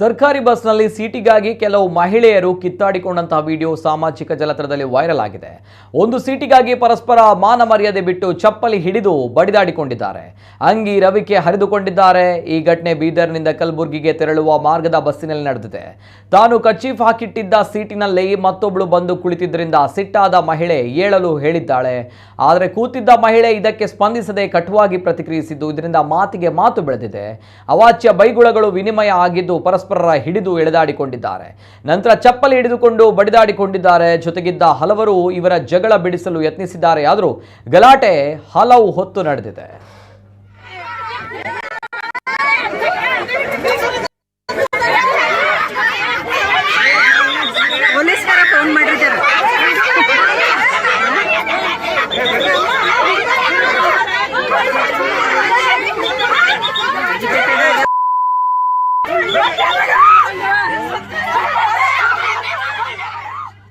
ಸರ್ಕಾರಿ ಬಸ್ನಲ್ಲಿ ಸೀಟಿಗಾಗಿ ಕೆಲವು ಮಹಿಳೆಯರು ಕಿತ್ತಾಡಿಕೊಂಡಂತಹ ವಿಡಿಯೋ ಸಾಮಾಜಿಕ ಜಾಲತಾಣದಲ್ಲಿ ವೈರಲ್ ಆಗಿದೆ. ಒಂದು ಸೀಟಿಗಾಗಿ ಪರಸ್ಪರ ಮಾನ ಮರ್ಯಾದೆ ಬಿಟ್ಟು ಚಪ್ಪಲಿ ಹಿಡಿದು ಬಡಿದಾಡಿಕೊಂಡಿದ್ದಾರೆ. ಅಂಗಿ ರವಿಕೆ ಹರಿದುಕೊಂಡಿದ್ದಾರೆ. ಈ ಘಟನೆ ಬೀದರ್ನಿಂದ ಕಲಬುರಗಿಗೆ ತೆರಳುವ ಮಾರ್ಗದ ಬಸ್ಸಿನಲ್ಲಿ ನಡೆದಿದೆ. ತಾನು ಕಚೀಫ್ ಹಾಕಿಟ್ಟಿದ್ದ ಸೀಟಿನಲ್ಲಿ ಮತ್ತೊಬ್ಬಳು ಬಂದು ಕುಳಿತಿದ್ದರಿಂದ ಸಿಟ್ಟಾದ ಮಹಿಳೆ ಏಳಲು ಹೇಳಿದ್ದಾಳೆ. ಆದರೆ ಕೂತಿದ್ದ ಮಹಿಳೆ ಇದಕ್ಕೆ ಸ್ಪಂದಿಸದೆ ಕಟುವಾಗಿ ಪ್ರತಿಕ್ರಿಯಿಸಿದ್ದು ಇದರಿಂದ ಮಾತಿಗೆ ಮಾತು ಬೆಳೆದಿದೆ. ಅವಾಚ್ಯ ಬೈಗುಳಗಳು ವಿನಿಮಯ ಆಗಿದ್ದು ಪರಸ್ಪರರ ಹಿಡಿದು ಎಳೆದಾಡಿಕೊಂಡಿದ್ದಾರೆ. ನಂತರ ಚಪ್ಪಲಿ ಹಿಡಿದುಕೊಂಡು ಬಡಿದಾಡಿಕೊಂಡಿದ್ದಾರೆ. ಜೊತೆಗಿದ್ದ ಹಲವರು ಇವರ ಜಗಳ ಬಿಡಿಸಲು ಯತ್ನಿಸಿದ್ದಾರೆ. ಆದರೂ ಗಲಾಟೆ ಹಲವು ಹೊತ್ತು ನಡೆದಿದೆ. Russia!